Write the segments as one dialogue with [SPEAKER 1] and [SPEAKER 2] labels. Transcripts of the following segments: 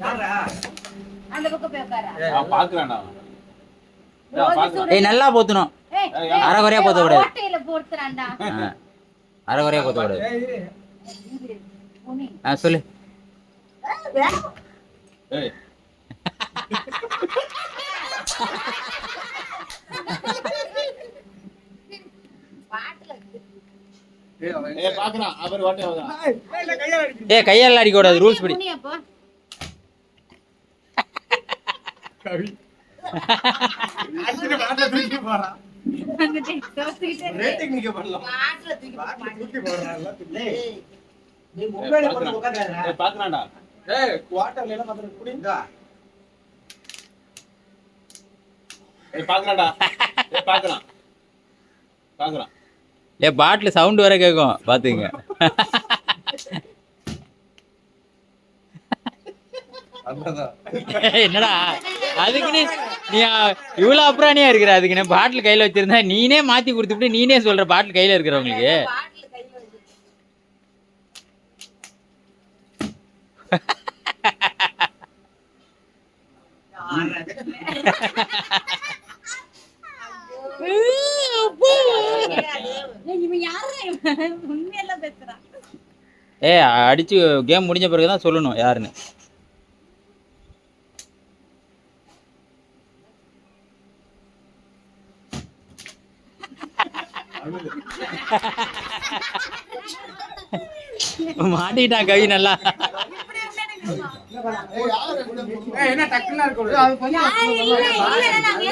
[SPEAKER 1] அந்த பக்கம் போய் உட்காரா.
[SPEAKER 2] நான் பாக்குறேன்டா
[SPEAKER 3] ஏய் நல்லா
[SPEAKER 1] ஏய்,
[SPEAKER 2] ஏய்,
[SPEAKER 3] அரைகுறையா போத்த கூடாது.
[SPEAKER 1] ஓட்டையில போடுறான்டா
[SPEAKER 3] ஆ. அரைகுறையா போத்த கூடாது. ஆ சொல்லு.
[SPEAKER 2] ஏய்.
[SPEAKER 3] ஏ கையால் அடிக்க கூடாது ரூல்ஸ் படி.
[SPEAKER 2] ஏய் பாக்குறான்டா. ஏய் பாக்குறான்டா. ஏய் பாக்குறான். பாக்குறான்.
[SPEAKER 3] ஏ பாட்டில் சவுண்ட் வர கேட்கும் பார்த்துங்க என்னடா? அதுக்குன்னு நீ இவ்வளோ அப்புறானியா இருக்கிற? அதுக்குன்னு பாட்டில் கையில் வச்சிருந்தா நீனே மாற்றி கொடுத்துட்டு நீனே சொல்கிற பாட்டில் கையில் இருக்கிறவங்களுக்கு? ஏ அடிச்சு கேம் முடிஞ்ச பிறகு தான் சொல்லணும் யாருன்னு. மாட்டிக்கிட்டான் கவி நல்லா.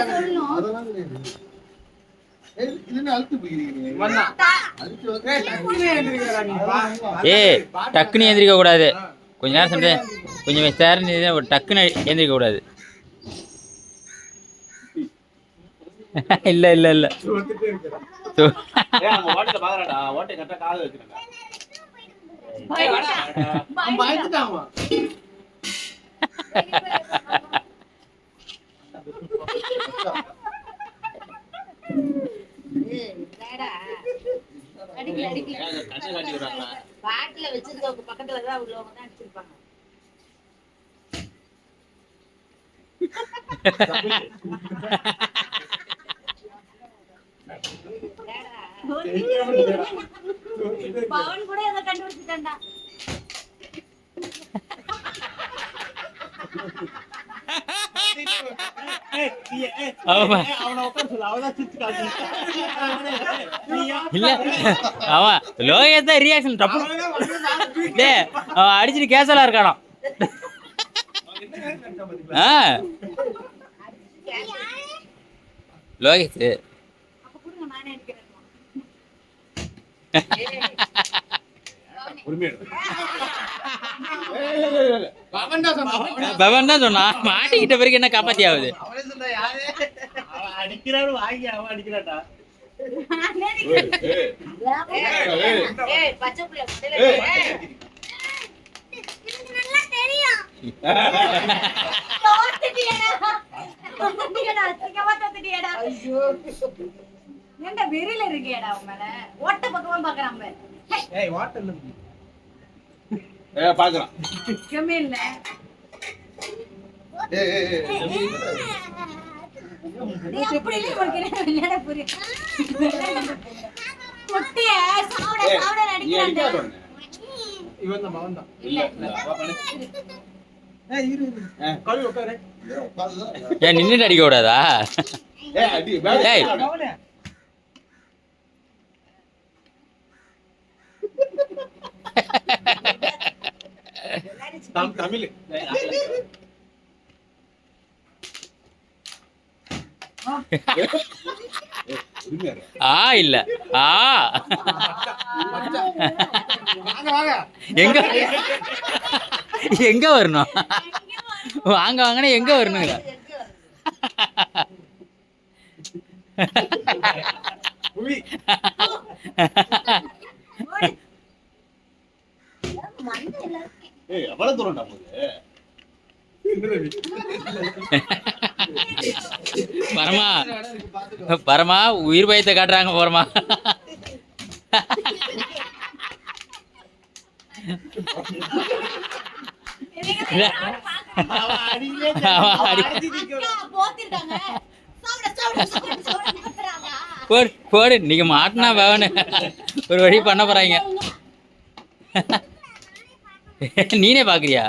[SPEAKER 1] சொல்லணும்?
[SPEAKER 3] ஏ டக்குன்னு எந்திரிக்க கூடாது கொஞ்ச நேரம் சென்று கொஞ்சம் சேர்ந்து ஒரு டக்குன்னு எந்திரிக்க கூடாது இல்ல இல்ல. இல்ல
[SPEAKER 1] பாட்டுல வச்சிருக்கவங்க பக்கத்துல தான் உள்ளவங்க தான் அடிச்சிருப்பாங்க
[SPEAKER 3] இல்ல அவன் லோகேஷ் தான் ரியாக்ஷன் தப்பு. டே அவன் அடிச்சிட்டு கேசலா இருக்கானா? ஆ. லோகேஷ்
[SPEAKER 1] அப்ப கொடுங்க நானே அடிக்கிறேன்
[SPEAKER 3] பவன் தான் மாட்டிக்கிட்ட பிறகு என்ன காப்பாத்தி ஆகுது?
[SPEAKER 1] தெரியும் ஏன்டா வெறியில இருக்கியேடா மேல? ஓட்ட பக்கமா பாக்குறான் பாரு.
[SPEAKER 2] ஏய் பாக்குறான்
[SPEAKER 1] வெக்கமே இல்ல. நீ அப்படி இல்லையே உனக்கு என்ன விளையாட புரியும். குட்டிய சாப்பிட
[SPEAKER 2] ஏய்
[SPEAKER 1] நடிக்கிறான்டா.
[SPEAKER 2] உடனே.
[SPEAKER 1] இல்ல,
[SPEAKER 2] இல்ல
[SPEAKER 3] நின்றுட்டு அடிக்க கூடாதா
[SPEAKER 2] ஏய் அடி
[SPEAKER 3] ஏய்.
[SPEAKER 2] தம் தமிழ்.
[SPEAKER 3] ஆ இல்ல. ஆ. எங்க? எங்க வரணும்? வாங்க வாங்கினா எங்க வரணுங்க?
[SPEAKER 2] தூரம்டா போகுது
[SPEAKER 3] பரமா பரமா உயிர் பயத்தை காட்டுறாங்க போறமா போடு போடு நீங்க மாட்டினா வேணும் ஒரு வழி பண்ண போறாங்க. நீனே பாக்குறியா?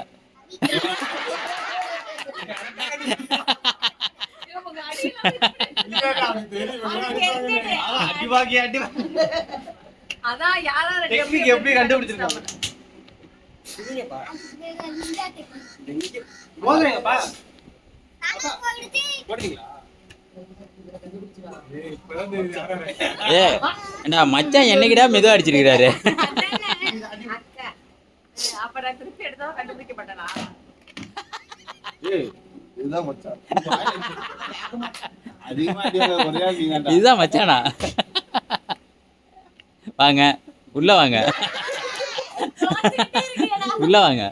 [SPEAKER 2] எப்படி கண்டுபிடிச்சிருக்காங்க?
[SPEAKER 3] மச்சான் என்னைக்கிடா மெதுவா அடிச்சிருக்கிறாரு?
[SPEAKER 1] அப்ப நான் திருப்பி எடுத்தா கண்டுபிடிக்க மாட்டேனா?
[SPEAKER 2] ஏய் இதுதான் மச்சான். அதிகமா.
[SPEAKER 3] இதுதான் மச்சானா? வாங்க உள்ள வாங்க. உள்ள வாங்க.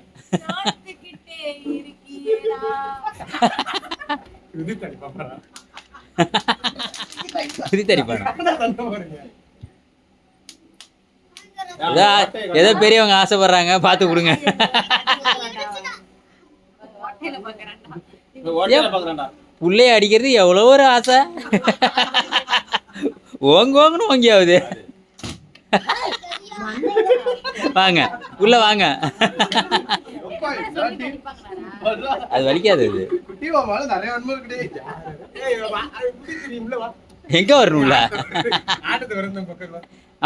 [SPEAKER 2] அவன்
[SPEAKER 3] ஏதோ பெரியவங்க ஆசைப்படுறாங்க பார்த்து கொடுங்க. புள்ளைய அடிக்கிறது எவ்வளோ ஒரு ஆசை? ஓங்க ஓங்கன்னு ஓங்கி ஆகுது வாங்க உள்ள வாங்க. அது வலிக்காது அது. எங்க வரணும்ல?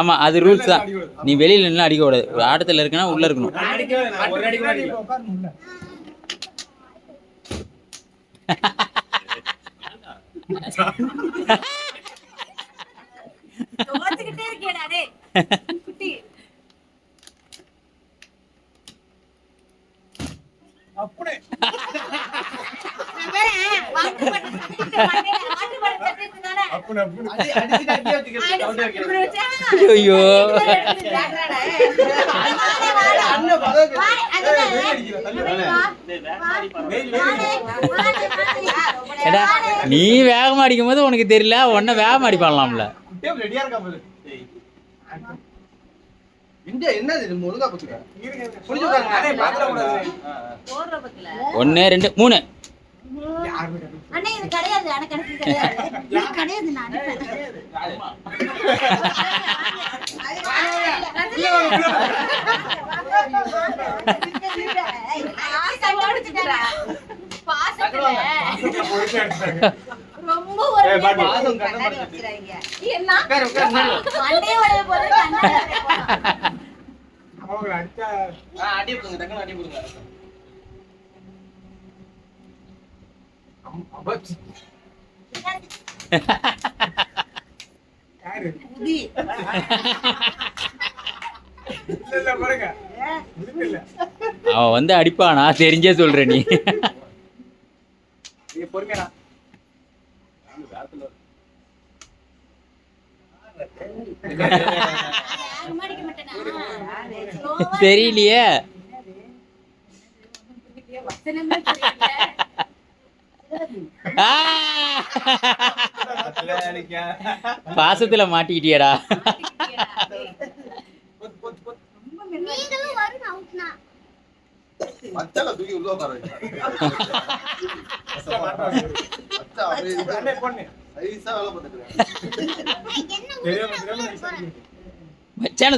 [SPEAKER 2] ஆட்டத்துக்கு வரணும் பக்கத்துல.
[SPEAKER 3] ஆமா அது ரூல்ஸ் தான் நீ வெளியில நின்று அடிக்க கூடாது. ஒரு ஆட்டத்துல இருக்கனா. உள்ள. இருக்கணும்
[SPEAKER 2] அப்படியே.
[SPEAKER 3] ஐயோ. ஏடா நீ வேகமா அடிக்கும் போது உனக்கு தெரியல உன்ன வேகமா
[SPEAKER 1] பக்கத்துல.
[SPEAKER 3] ஒன்னு ரெண்டு மூணு.
[SPEAKER 1] அண்ணே, இது கிடையாது. எனக்கு எனக்கு கிடையாது. இது கிடையாது நான் ரொம்ப ஒரு. என்ன? உடைய போது
[SPEAKER 2] போடுங்க, டக்குனு அடி போடுங்க.
[SPEAKER 3] அவன் வந்து அடிப்பானா? தெரிஞ்சே சொல்ற நீ. தெரியலையே! பாசத்துல மாட்டிக்கிட்டியடா.
[SPEAKER 2] மச்சால தூக்கி உள்ள உட்கார வை. மச்சான்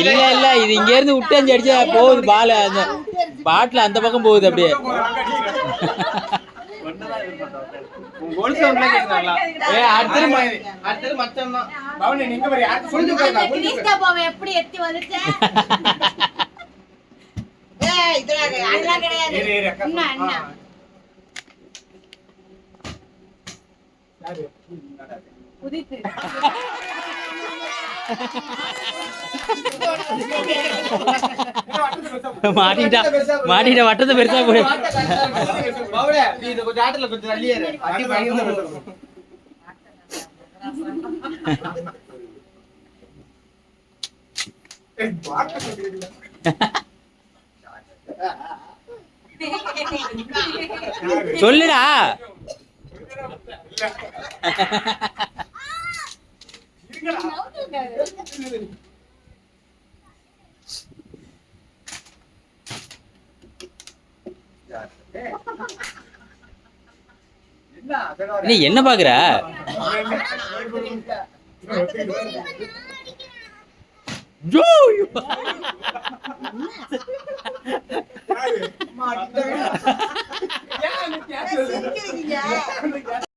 [SPEAKER 3] இல்ல இல்ல இது இங்க இருந்து விட்டஞ்சு அடிச்சா போகுது பால் அந்த பாட்டில் அந்த பக்கம் போகுது அப்படியே.
[SPEAKER 1] எப்படி எத்தி வந்துச்சேன்? அதெல்லாம் கிடையாது. குதித்து.
[SPEAKER 3] மாட்டிக்கிட்டா மாட்டிக்கிட்ட வட்டத்தை பெருசா போடு
[SPEAKER 2] பவனே, நீ இதை கொஞ்சம் ஆட்டத்துல கொஞ்சம் தள்ளியே இரு. அடி பயங்கரமா பேசுறோம்.
[SPEAKER 3] சொல்லுடா நீ என்ன பாக்குற Joy!
[SPEAKER 2] Martyr. Yan, yan. Sige, yan.